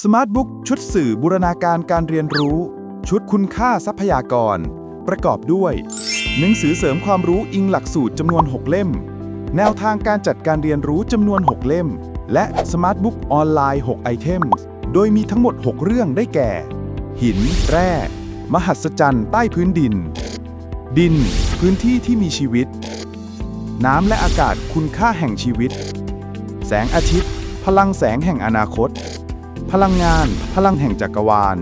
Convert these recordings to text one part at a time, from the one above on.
Smart Book ชุดสื่อบูรณาการการเรียนรู้ ชุดคุณค่าทรัพยากร ประกอบด้วย หนังสือเสริมความรู้อิงหลักสูตรจำนวน 6 เล่ม แนวทางการจัดการเรียนรู้จำนวน 6 เล่ม และ Smart Book ออนไลน์6ไอเทมโดยมีทั้งหมด 6 เรื่องได้แก่ หิน แร่ มหัศจรรย์ใต้พื้นดิน ดิน พื้นที่ที่มีชีวิต น้ำและอากาศคุณค่าแห่งชีวิต แสงอาทิตย์ พลังแสงแห่งอนาคต พลังงาน พลังแห่งจักรวาล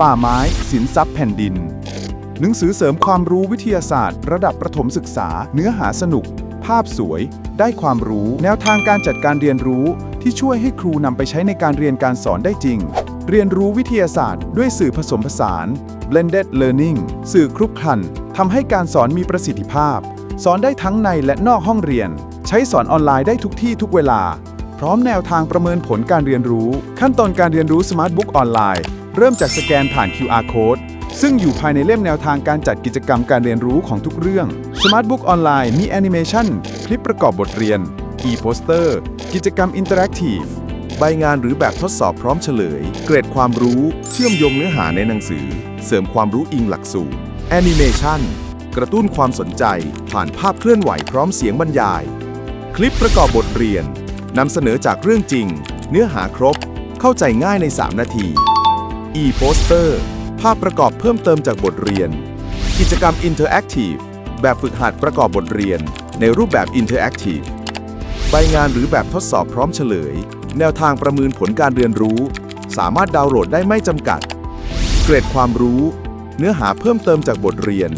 ป่าไม้ สินทรัพย์แผ่นดิน หนังสือเสริมความรู้วิทยาศาสตร์ ระดับประถมศึกษา เนื้อหาสนุก ภาพสวย ได้ความรู้ แนวทางการจัดการเรียนรู้ ที่ช่วยให้ครูนำไปใช้ในการเรียนการสอนได้จริง เรียนรู้วิทยาศาสตร์ ด้วยสื่อผสมผสาน blended learning สื่อครุกครันทำให้การสอนมีประสิทธิภาพ สอนได้ทั้งในและนอกห้องเรียน ใช้สอนออนไลน์ได้ทุกที่ทุกเวลา พร้อมแนวทางประเมินผลการเรียนรู้ ขั้นตอนการเรียนรู้ Smart Book ออนไลน์ เริ่มจากสแกนผ่าน QR Code ซึ่งอยู่ภายในเล่มแนวทางการจัดกิจกรรมการเรียนรู้ของทุกเรื่อง Smart Book ออนไลน์มีแอนิเมชันคลิปประกอบบทเรียน e-poster กิจกรรมอินเตอร์แอคทีฟใบงานหรือแบบทดสอบพร้อมเฉลย เกรดความรู้ เชื่อมโยงเนื้อหาในหนังสือ เสริมความรู้อิงหลักสูตรแอนิเมชันกระตุ้นความสนใจ ผ่านภาพเคลื่อนไหวพร้อมเสียงบรรยาย คลิปประกอบบทเรียน นำเสนอจากเรื่องจริง เนื้อหาครบ เข้าใจง่ายใน 3 นาที e-poster ภาพประกอบเพิ่มเติมจากบทเรียน กิจกรรม Interactive แบบฝึกหัดประกอบบทเรียน ในรูปแบบ Interactive ใบงานหรือแบบทดสอบพร้อมเฉลย แนวทางประเมินผลการเรียนรู้ สามารถดาวน์โหลดได้ไม่จำกัด เกรดความรู้ เนื้อหาเพิ่มเติมจากบทเรียน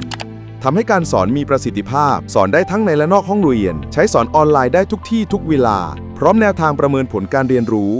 ทำให้การสอนมีประสิทธิภาพ สอนได้ทั้งในและนอกห้องเรียน ใช้สอนออนไลน์ได้ทุกที่ทุกเวลา พร้อมแนวทางประเมินผลการเรียนรู้